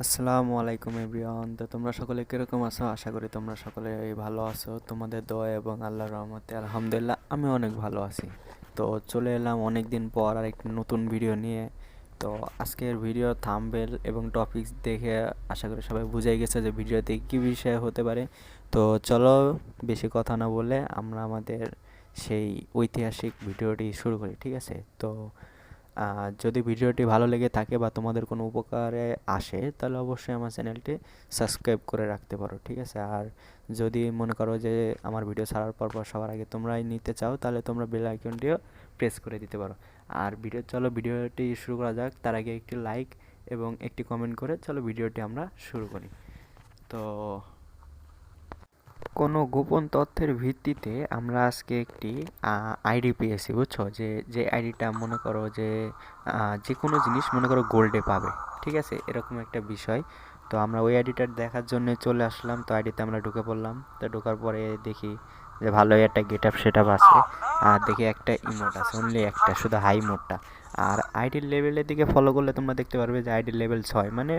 আসসালামু আলাইকুম এভরিওয়ান। তো তোমরা সকলে কীরকম আছো? আশা করি তোমরা সকলে ভালো আছো। তোমাদের দোয়া এবং আল্লাহর রহমতে আলহামদুলিল্লাহ আমি অনেক ভালো আছি। তো চলে এলাম অনেক দিন পর আর একটি নতুন ভিডিও নিয়ে। তো আজকের ভিডিও থাম্বেল এবং টপিকস দেখে আশা করি সবাই বুঝে গেছে যে ভিডিওতে কী বিষয় হতে পারে। তো চলো বেশি কথা না বলে আমরা আমাদের সেই ঐতিহাসিক ভিডিওটি শুরু করি, ঠিক আছে? তো যদি ভিডিওটি ভালো লেগে থাকে বা তোমাদের কোনো উপকারে আসে, তাহলে অবশ্যই আমার চ্যানেলটি সাবস্ক্রাইব করে রাখতে পারো, ঠিক আছে? আর যদি মনে করো যে আমার ভিডিও ছাড়ার পর পর সবার আগে তোমরাই নিতে চাও, তাহলে তোমরা বেল আইকনটিও প্রেস করে দিতে পারো। আর ভিডিও, চলো ভিডিওটি শুরু করা যাক। তার আগে একটি লাইক এবং একটি কমেন্ট করে চলো ভিডিওটি আমরা শুরু করি। তো কোনো গোপন তথ্যের ভিত্তিতে আমরা আজকে একটি আইডি পেয়েছি বুঝছ? যে যে আইডিটা মনে করো যে যে কোনো জিনিস মনে করো গোল্ডে পাবে, ঠিক আছে? এরকম একটা বিষয়। তো আমরা ওই আইডিটা দেখার জন্য চলে আসলাম। তো আইডিতে আমরা ঢুকে পড়লাম। তো ঢোকার পরে দেখি যে ভালোই একটা গেট আপ সেট আপ আছে। আর দেখি একটা ইমোট আছে অনলি একটা, শুধু হাই মোডটা আর আইডির লেভেলের দিকে ফলো করলে তোমরা দেখতে পারবে যে আইডির লেভেল ছয় মানে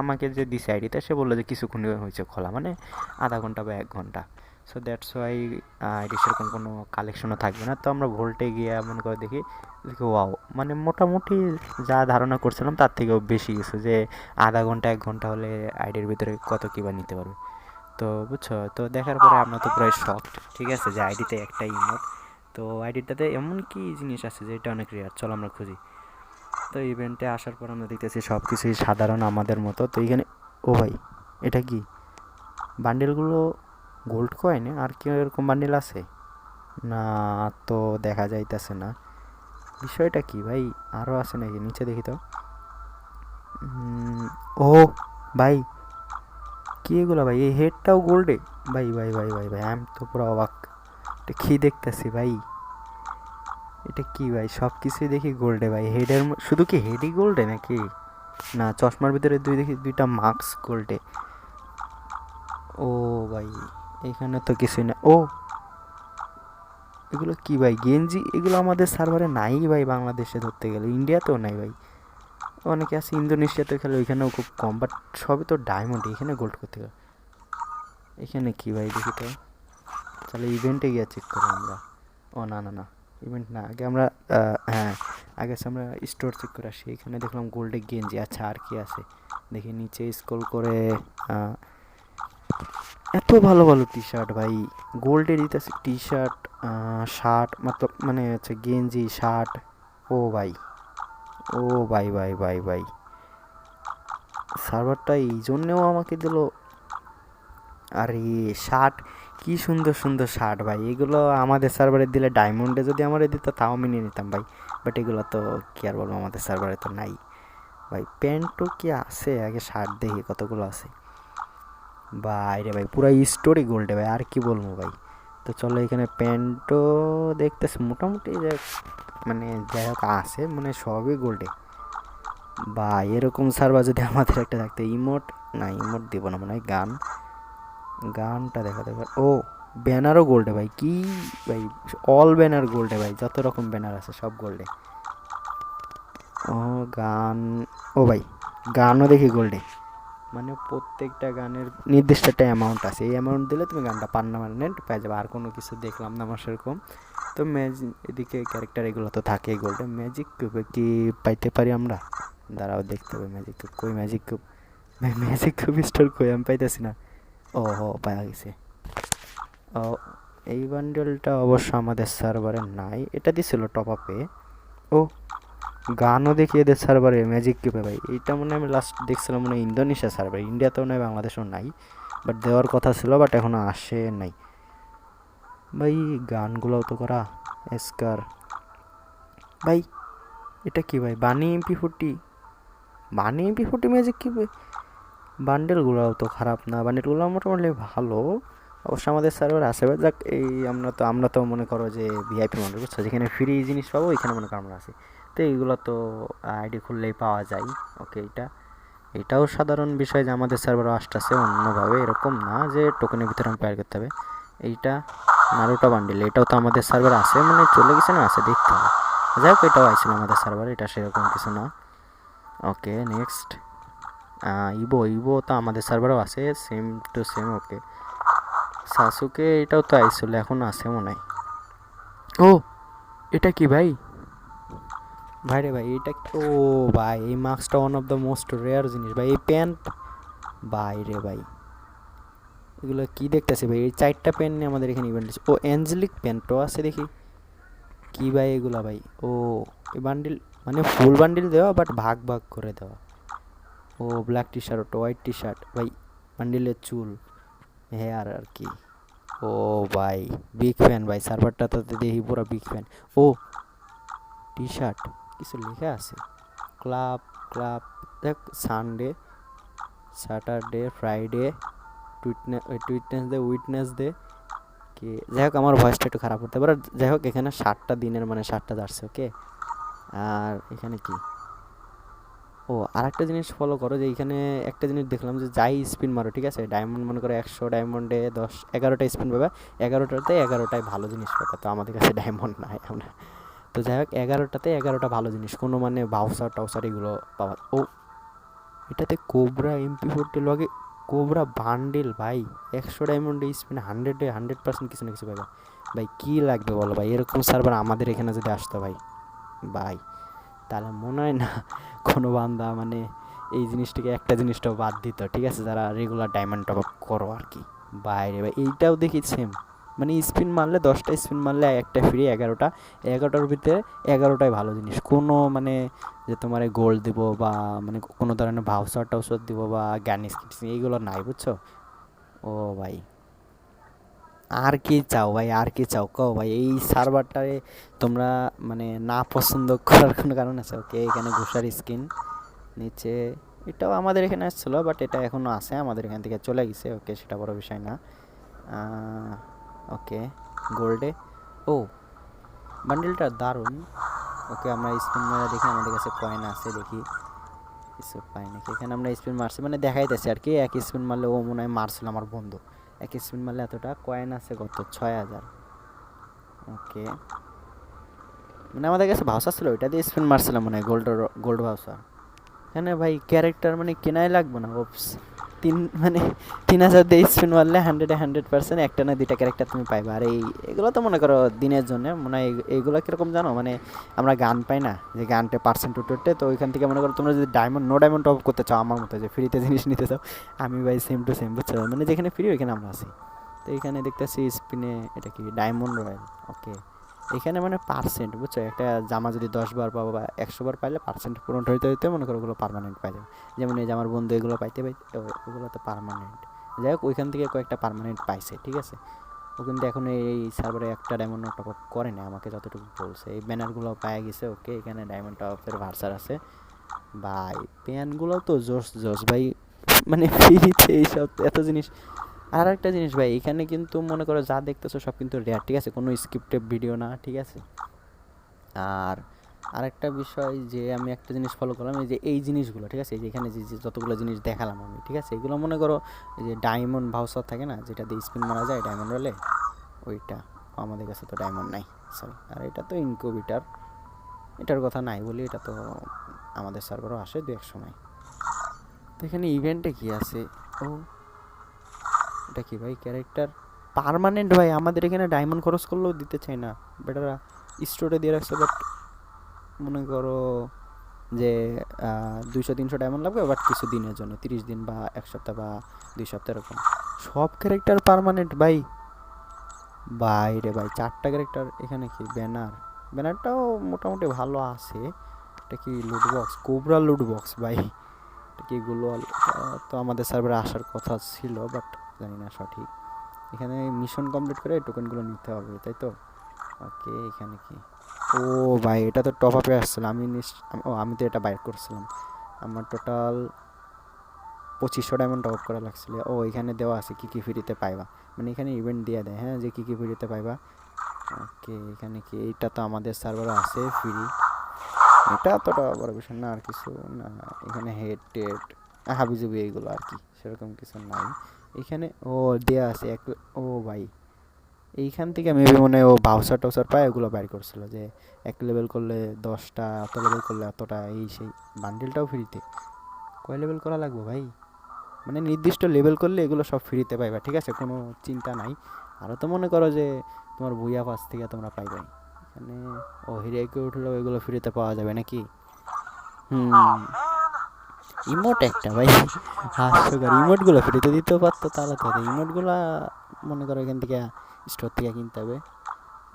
আমাকে যে দিছে আইডিটা সে বলল যে কিছুক্ষণ হয়েছে খোলা মানে আধা ঘণ্টা বা এক ঘণ্টা। সো দ্যাটস ওয়াই আইডি সেরকম কোনো কালেকশনও থাকবে না। তো আমরা ভোল্টে গিয়ে মনে করে দেখি ওয়াও মানে মোটামুটি যা ধারণা করছিলাম তার থেকেও বেশি কিছু, যে আধা ঘণ্টা, এক ঘণ্টা হলে আইডির ভিতরে কত কী বা নিতে পারবে। তো বুঝছ? তো দেখার পরে আমরা তো প্রায় শখ ঠিক আছে? যে আইডিতে একটা ইমোট তো আইডিটাতে এমন কি জিনিস আছে যে এটা অনেক রেয়ার চলো আমরা খুঁজি। তো ইভেন্টে আসার পর আমরা দেখতেছি সব কিছুই সাধারণ আমাদের মতো। তো এইখানে ও ভাই, এটা কি? বান্ডেলগুলো গোল্ড কয়েনে আর কি এরকম বান্ডেল আছে? না, তো দেখা যাইতেছে না। বিষয়টা কি ভাই? আরও আছে নাকি? নিচে দেখি তো। ও ভাই, কি এগুলো ভাই? এই হেডটাও গোল্ডে ভাই ভাই ভাই ভাই ভাই, আমি তো পুরো অবাক। এটা কি দেখতেছি ভাই? এটা কি ভাই? সব কিছুই দেখি গোল্ডে ভাই। হেডের শুধু কি হেডই গোল্ডে নাকি? না, চশমার ভিতরে দুই দেখি দুইটা মাস্ক গোল্ডে ও ভাই, এখানে তো কিছুই না। ও! এগুলো কি ভাই? গেঞ্জি এগুলো আমাদের সার্ভারে নাই ভাই বাংলাদেশে ধরতে গেলে। ইন্ডিয়াতেও নাই ভাই। অনেকে আছে ইন্দোনেশিয়াতে খেলে, ওইখানেও খুব কম। বাট সবই তো ডায়মন্ড এখানে গোল্ড করতে গেলে এখানে কি ভাই দেখি তো? তাহলে ইভেন্টে গিয়ে চেক করি আমরা। ও, না না না ইভেন্ট না, আগে আমরা হ্যাঁ আগে আমরা স্টোর চেক করে আসি। এখানে দেখলাম গোল্ডে গেঞ্জি আচ্ছা আর কি আছে? দেখি নিচে স্ক্রল করে এত ভালো ভালো টি শার্ট ভাই গোল্ডে দিতেছে টি শার্ট শার্ট মতলব মানে হচ্ছে গেঞ্জি শার্ট ও ভাই ও ভাই ভাই ভাই ভাই। সার্ভারটা এই জন্যেও আমাকে দিল আরে শার্ট, কি সুন্দর সুন্দর শার্ট ভাই। এগুলো আমাদের সার্ভারে দিলে ডায়মন্ডে যদি আমার দিত তাও আমি নিয়ে নিতাম ভাই। বাট এগুলো তো, কি আর বলব, আমাদের সার্ভারে তো নাই। ভাই, প্যান্টও কি আছে? আগে শার্ট দেখি কতগুলো আছে। ভাই রে ভাই, পুরো স্টোরি গোল্ডে ভাই, আর কি বলব ভাই। তো চলো এখানে প্যান্টও দেখতেছে, মোটামুটি মানে যাই হোক আছে মানে সবই গোল্ডে বা এরকম সার্ভার যদি আমাদের একটা থাকতো ইমোট না ইমোট দিব না, মনে গান। গানটা দেখা দেবে ও, ব্যানারও গোল্ডে ভাই, কি ভাই অল ব্যানার গোল্ডে ভাই, যত রকম ব্যানার আছে সব গোল্ডে ও, গান, ও ভাই, গানও দেখি গোল্ডে মানে প্রত্যেকটা গানের নির্দিষ্ট একটা অ্যামাউন্ট আছে, এই অ্যামাউন্ট দিলে তুমি গানটা পারমানেন্ট পেয়ে যাবে, আর কোনো কিছু দেখলাম না আমার সেরকম। তো ম্যাজিক এদিকে ক্যারেক্টার এগুলো তো থাকেই গোল্ডে ম্যাজিক কিউবে কি পাইতে পারি আমরা? দাঁড়াও, দেখতে হবে ম্যাজিক কিউব কই magic cube magic cube store কই? আমি পাইতেছি না। ও পাওয়া গেছে। ও, এই বান্ডেলটা অবশ্য আমাদের সার্ভারে নাই। এটা দিছিল টপ আপে ও, গানও দেখি এদের সার্ভারে ম্যাজিক কিউবে ভাই। এইটা মনে আমি লাস্ট দেখছিলাম মনে ইন্দোনেশিয়া সার্ভার ইন্ডিয়াতেও নাই বাংলাদেশেও নাই। বাট দেওয়ার কথা ছিল বাট এখনও আসে নাই। ভাই, গানগুলোও তো করা। এসকার ভাই, এটা কি ভাই? Bunny MP forty bunny MP forty magic কিউবে বান্ডেলগুলোও তো খারাপ না, বান্ডেলগুলো মোটামুটি ভালো। অবশ্য আমাদের সার্ভার আছে যাক, এই আমরা তো আমরা তো মনে করো যে ভিআইপি মডেল বুঝছ? যেখানে ফ্রি জিনিস পাবো, ওইখানে মনে করো আমরা আছি। তো এইগুলো তো আইডি খুললেই পাওয়া যায়। ওকে এটা এটাও সাধারণ বিষয় যে আমাদের সার্ভারও আসতেছে অন্যভাবে, এরকম না যে টোকেনের ভিতরে আমি পেয়ার করতে হবে। এইটা নারুটা বান্ডেল এটাও তো আমাদের সার্ভার আছে মানে চলে গেছে না, আছে, দেখতে হবে। যাই হোক, এটাও আইছিল আমাদের সার্ভার এটা সেরকম কিছু না। ওকে নেক্সট ইবো ইবো তো আমাদের সার্ভারও আছে same to same okay Sasuke এটাও তো আইসল এখন আছে মনে হয়। ও, এটা কি ভাই? ভাই রে ভাই, এটা ও ভাই, এই মাস্কটা one of the most rare জিনিস। ভাই, এই প্যান্ট ভাই রে ভাই। এগুলো কি দেখতেছি ভাই? এই চারটা প্যান্ট নিয়ে আমাদের এখানে ইভেন্ট ও অ্যাঞ্জেলিক প্যান্টও আছে দেখি। কি ভাই এগুলা ভাই? ও, এই বান্ডিল মানে ফুল বান্ডিল দেওয়া বাট ভাগ ভাগ করে দেওয়া। ও ব্ল্যাক টি শার্ট ওটা হোয়াইট টি শার্ট ভাই, বান্ডিলের চুল হেয়ার আর কি। ও ভাই বিগ ফ্যান ভাই সার্ভারটা তো দেখি পুরো বিগ ফ্যান ও টি শার্ট কিছু লেখা আছে? ক্লাব ক্লাব দেখ সানডে স্যাটারডে ফ্রাইডে টুইটনে টুইটনেস দে উইটনেস দে কি, যাই হোক, আমার ভয়েসটা একটু খারাপ হতে পারে। যাই হোক, এখানে ষাটটা দিনের মানে ষাটটা যাচ্ছে ওকে আর এখানে কি? ও আর একটা জিনিস ফলো করো যে এখানে একটা জিনিস দেখলাম যে যাই স্পিন মারো, ঠিক আছে? ডায়মন্ড মনে করো একশো ডায়মন্ডে দশ, এগারোটা স্পিন পাবে। এগারোটাতে এগারোটায় ভালো জিনিস পাবে। তো আমাদের কাছে ডায়মন্ড নাই, আমরা। তো যাই হোক, এগারোটাতে এগারোটা ভালো জিনিস। কোনো মানে বাউসার টাউসার এগুলো পাওয়া ও, এটাতে কোবরা এমপি ফোরটি লগে কোবরা বান্ডেল ভাই। একশো ডায়মন্ডে স্পিন হান্ড্রেডে হান্ড্রেড পার্সেন্ট কিছু না কিছু পাবে ভাই, কী লাগবে বলো ভাই? এরকম সার্ভার আমাদের এখানে যদি আসতো ভাই। ভাই। তাহলে মনে হয় না কোনো বান্দা মানে এই জিনিসটাকে একটা জিনিসটাও বাদ দিত, ঠিক আছে? যারা রেগুলার ডায়মন্ড টপ করো আর কি বাইরে। ভাই এইটাও দেখি সেম মানে স্পিন মারলে দশটা স্পিন মারলে একটা ফ্রি এগারোটা। এগারোটার ভিতরে এগারোটাই ভালো জিনিস। কোনো মানে যে তোমার গোল্ড দিব বা মানে কোনো ধরনের ভাউসার টাউসার দিব বা গ্যানিস কিটিস এইগুলো নাই বুঝছ ও ভাই আর কি চাও ভাই, আর কি চাও? কও ভাই, এই সার্ভারটারে তোমরা মানে না পছন্দ করার কোনো কারণ আছে? ওকে, এখানে ঘুষার স্কিন, নিচে এটাও আমাদের এখানে আসছিল, বাট এটা এখনও আছে, আমাদের এখান থেকে চলে গেছে, ওকে, সেটা বড় বিষয় না। ওকে গোল্ডে ও বান্ডেলটা দারুণ। ওকে, আমরা স্পিন মারা দেখি, আমাদের কাছে কয়েন আছে দেখি। কিছু পাই নাকি এখানে আমরা স্পিন মারছি মানে দেখাই দেখাইতেছি আর কি এক স্পিন মারলে ও মনে হয় মারছিল আমার বন্ধু। এক স্পিন মারলে এতটা কয়েন আছে কত? ছয় হাজার। ওকে। মানে আমাদের কাছে ভাউসার ছিল, ওইটা দিয়ে স্পিন মারছিলাম মানে গোল্ড গোল্ড ভাউসার হ্যাঁ ভাই ক্যারেক্টার মানে কেনাই লাগবে না, ওপস। তিন মানে তিন হাজার দিয়ে স্পিন মারলে হান্ড্রেডে হান্ড্রেড পার্সেন্ট একটা না দুইটা ক্যারেক্টার তুমি পাইবা। আর এই, এগুলো তো মনে করো দিনের জন্য, মনে হয় এই- এইগুলো কীরকম জানো? মানে আমরা গান পাই না, যে গানটা পার্সেন্ট উঠে তো ওইখান থেকে মনে করো তোমরা যদি ডায়মন্ড নো ডায়মন্ড টপ করতে চাও আমার মতো, যে ফ্রিতে জিনিস নিতে চাও, আমি ভাই সেম টু সেম বুঝছ? মানে যেখানে ফ্রি ওইখানে আমরা আছি। তো এখানে দেখতেছি স্পিনে এটা কি? ডায়মন্ড রয়্যাল ওকে এখানে মানে পার্সেন্ট বুঝছ? একটা জামা যদি দশ বার পাবো বা একশো বার পাইলে পার্সেন্ট পূরণ হইতে হইতে মনে করো ওগুলো পারমানেন্ট পাই যাবে। যেমন এই যে আমার বন্ধু এগুলো পাইতে পাইতে ওগুলো তো পারমানেন্ট যাই হোক, ওইখান থেকে কয়েকটা পারমানেন্ট পাইছে, ঠিক আছে? ও কিন্তু এখন এই সার্ভারে একটা ডায়মন্ড টপ আপ করে না আমাকে যতটুকু বলছে। এই ব্যানারগুলো পাওয়া গেছে ওকে এখানে ডায়মন্ড টপ আপের ভার্সার আছে। ভাই প্যানগুলো তো জোস জোস ভাই। মানে এইসব, এত জিনিস আর একটা জিনিস ভাই, এখানে কিন্তু মনে করো যা দেখতেছো সব কিন্তু রেয়ার ঠিক আছে? কোনো স্ক্রিপ্টেড ভিডিও না, ঠিক আছে? আর আরেকটা বিষয় যে আমি একটা জিনিস ফলো করলাম, এই যে এই জিনিসগুলো, ঠিক আছে? এখানে যে যতগুলো জিনিস দেখালাম আমি, ঠিক আছে? এগুলো মনে করো এই যে ডায়মন্ড ভাউসার থাকে না, যেটা দিয়ে স্পিন মারা যায় ডায়মন্ড রোলে ওইটা আমাদের কাছে তো ডায়মন্ড নাই সরি আর এটা তো ইনকোভিটার এটার কথা নাই বলি, এটা তো আমাদের সার্ভারও আসে দু এক সময়। তো এখানে ইভেন্টে কি আছে? ও এটা কি ভাই ক্যারেক্টার পার্মানেন্ট ভাই, আমাদের এখানে ডায়মন্ড খরচ করলেও দিতে চাই না। বেটারা স্টোরে দিয়ে রাখছে বাট মনে করো যে দুইশো, তিনশো ডায়মন্ড লাগবে বাট কিছু দিনের জন্য, তিরিশ দিন বা এক সপ্তাহ বা দুই সপ্তাহ এরকম। সব ক্যারেক্টার পার্মানেন্ট ভাই। ভাই রে ভাই, চারটা ক্যারেক্টার এখানে কি? ব্যানার ব্যানারটাও মোটামুটি ভালো আছে। এটা কি লুট বক্স কোবরা লুট বক্স ভাই। এটা কি গ্লোয়াল তো আমাদের সার্ভারে আসার কথা ছিল বাট জানি না সঠিক। এখানে মিশন কমপ্লিট করে টোকেনগুলো নিতে হবে, তাই তো? ওকে এখানে কি? ও ভাই, এটা তো টপ আপে আসছিল। আমি ও, আমি তো এটা বাইর করছিলাম। আমার টোটাল পঁচিশশো ডায়মন্ড টপ আপ করা লাগছিল। ও, এখানে দেওয়া আছে কী কী ফ্রিতে পাইবা। মানে এখানে ইভেন্ট দিয়ে দেয় হ্যাঁ যে কী কী ফ্রিতে পাইবা। ওকে এখানে কি? এইটা তো আমাদের সার্ভারে আছে ফ্রি এটা অতটা বড় বিষয় না, আর কিছু না। এখানে হেড টেড হাবিজুবি, এইগুলো আর কি। সেরকম কিছু নাই। এখানে? ও, দেয়া আছে। এক, ও ভাই। এইখান থেকে মেবি মনে ও বাউসার টাউসার পায়, ওগুলো বাইর করছিল যে এক লেভেল করলে দশটা, এত লেভেল করলে এতটা, এই সেই বান্ডেলটাও ফ্রিতে কয় লেভেল করা লাগবে ভাই? মানে নির্দিষ্ট লেভেল করলে এগুলো সব ফ্রিতে পাইবা, ঠিক আছে? কোনো চিন্তা নাই। আরও তো মনে করো যে তোমার বুইয়া পাস থেকে তোমরা পাইবে এখানে, ও হিরেকে উঠলেও এগুলো ফ্রিতে পাওয়া যাবে নাকি? হুম। ইমোট একটা ভাই। হাস্যকর। ইমোটগুলো ফ্রিতে দিতে পারতো, তাহলে তো ইমোটগুলো মনে করো এখান থেকে স্টোর থেকে কিনতে হবে।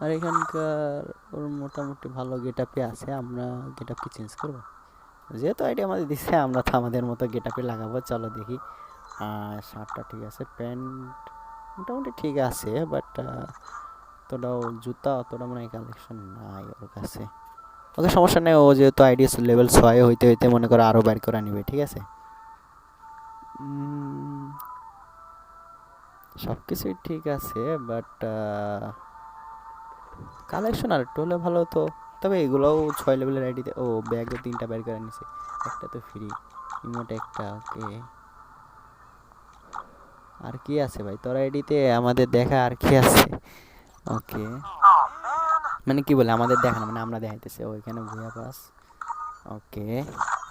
আর এখানকার ওর মোটামুটি ভালো গেট আপে আছে, আমরা গেট আপকে চেঞ্জ করব। যেহেতু আইডিয়া আমাদের দিচ্ছে আমরা তো আমাদের মতো গেট আপে লাগাবো, চলো দেখি। শার্টটা ঠিক আছে, প্যান্ট মোটামুটি ঠিক আছে বাট অতটাও জুতা অতটা মনে হয় কালেকশন নাই ওর কাছে। ওকে সমস্যা নেই, ও যেহেতু আইডি লেভেল ছয় হইতে হইতে মনে করো আরও বের করে নিবে, ঠিক আছে? সব কিছুই ঠিক আছে বাট কালেকশন আর একটু হলে ভালো হতো। তবে এগুলোও ছয় লেভেলের আইডিতে ও ব্যাগে তিনটা বের করে নিছে। একটা তো ফ্রি ইমোট একটা ওকে আর কি আছে ভাই? তোর আইডিতে আমাদের দেখা আর কি আছে? ওকে মানে কি বলে, আমাদের দেখা না মানে আমরা দেখাইতেছি, ওইখানে ভুয়া পাস ওকে,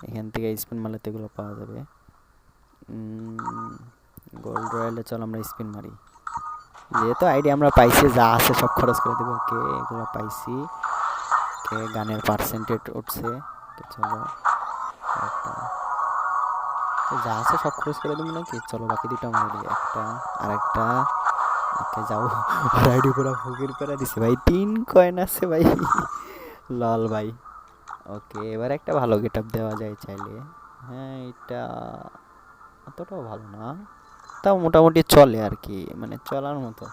এখান থেকে স্পিন মারলে তো এগুলো পাওয়া যাবে। গোল্ড রয়্যালে চল আমরা স্পিন মারি। যেহেতু আইডি আমরা পাইছি, যা আছে সব খরচ করে দেবো। ওকে, এগুলো পাইছি। ওকে, গানের পার্সেন্টেজ উঠছে। চলো যা আছে সব খরচ করে দেবো নাকি? চলো বাকি দুটো মারি, একটা আর একটা ওকে যাও। আইডি পুরো ফকির করে দিছে ভাই। তিন কয়েন আছে ভাই। লল ভাই। ওকে, এবার একটা ভালো গেট আপ দেওয়া যায় চাইলে। হ্যাঁ এটা অতটাও ভালো না। তাও মোটামুটি চলে আর কি মানে চলার মতো।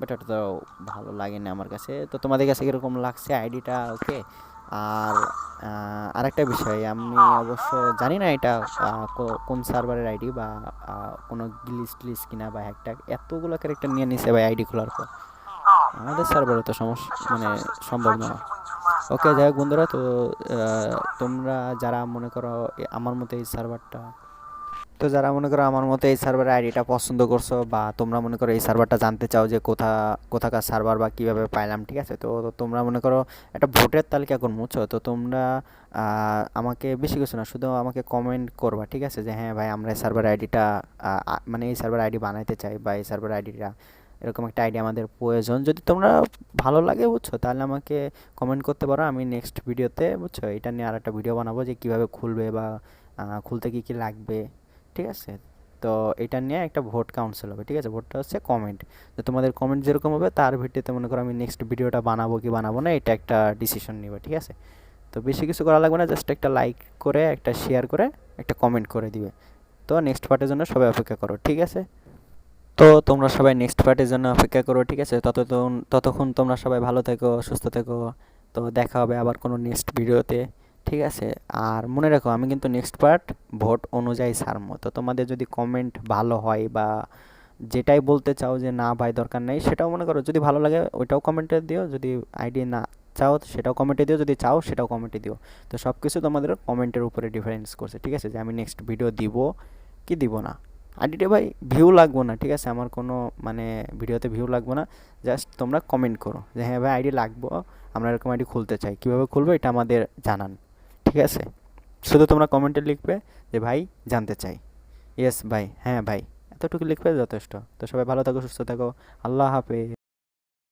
বাট ওটা তো ভালো লাগে না আমার কাছে। তো তোমাদের কাছে কীরকম লাগছে আইডিটা? ওকে আর আরেকটা বিষয়, আমি অবশ্য জানি না এটা কোন সার্ভারের আইডি বা কোনো গ্লিস টিলিস কিনা বা একটা এতগুলো ক্যারেক্টার নিয়ে নিছে ভাই আইডি খোলার পর। আমাদের সার্ভারে তো সমস্যা মানে সম্ভব না। ওকে যাই হোক বন্ধুরা, তো তোমরা যারা মনে করো আমার মতো এই সার্ভারটা তো যারা মনে করো আমার মতো এই সার্ভারের আইডিটা পছন্দ করছ বা তোমরা মনে করো এই সার্ভারটা জানতে চাও যে কোথা, কোথাকার সার্ভার বা কীভাবে পাইলাম, ঠিক আছে? তো তোমরা মনে করো একটা ভোটের তালিকা করব বুঝছ তো তোমরা আমাকে বেশি কিছু না, শুধু আমাকে কমেন্ট করবা, ঠিক আছে? যে হ্যাঁ ভাই, আমরা এই সার্ভার আইডিটা মানে এই সার্ভার আইডি বানাইতে চাই বা এই সার্ভার আইডিটা এরকম একটা আইডি আমাদের প্রয়োজন। যদি তোমরা ভালো লাগে বুঝছ, তাহলে আমাকে কমেন্ট করতে পারো। আমি নেক্সট ভিডিওতে বুঝছ, এটা নিয়ে আর একটা ভিডিও বানাবো যে কীভাবে খুলবে বা খুলতে কী কী লাগবে। ঠিক আছে? তো এটা নিয়ে একটা ভোট কাউন্সিল হবে, ঠিক আছে? ভোটটা হচ্ছে কমেন্ট তো তোমাদের কমেন্ট যেরকম হবে, তার ভিত্তিতে মনে করো আমি নেক্সট ভিডিওটা বানাবো কি বানাবো না, এটা একটা ডিসিশন নিবে, ঠিক আছে? তো বেশি কিছু করা লাগবে না জাস্ট একটা লাইক করে, একটা শেয়ার করে, একটা কমেন্ট করে দিবে। তো নেক্সট পার্টের জন্য সবাই অপেক্ষা করো, ঠিক আছে? তো তোমরা সবাই নেক্সট পার্টের জন্য অপেক্ষা করো, ঠিক আছে? ততক্ষণ ততক্ষণ তোমরা সবাই ভালো থেকো, সুস্থ থেকো। তো দেখা হবে আবার কোনো নেক্সট ভিডিওতে ঠিক আছে? আর মনে রাখো, আমি কিন্তু নেক্সট পার্ট ভোট অনুযায়ী সারমো। তো তোমাদের যদি কমেন্ট ভালো হয় বা যেটাই বলতে চাও যে, না ভাই, দরকার নেই, সেটাও মনে করো। যদি ভালো লাগে, ওইটাও কমেন্টে দিও। যদি আইডি না চাও, সেটাও কমেন্টে দিও। যদি চাও, সেটাও কমেন্টে দিও। তো সব কিছু তোমাদের কমেন্টের উপরে ডিফারেন্স করছে, ঠিক আছে? যে, আমি নেক্সট ভিডিও দিব কি দিব না? আইডিটা ভাই ভিউ লাগবো না, ঠিক আছে? আমার কোনো মানে ভিডিওতে ভিউ লাগবো না। জাস্ট তোমরা কমেন্ট করো যে হ্যাঁ ভাই আইডি লাগবো। আমরা এরকম আইডি খুলতে চাই। কীভাবে খুলবো, এটা আমাদের জানান। ঠিক আছে? শুধু তোমরা কমেন্টে লিখবে যে, ভাই, জানতে চাই। ইয়েস ভাই। হ্যাঁ ভাই। এতটুকু লিখবে যথেষ্ট। তো সবাই ভালো থাকো, সুস্থ থাকো। আল্লাহ হাফেজ।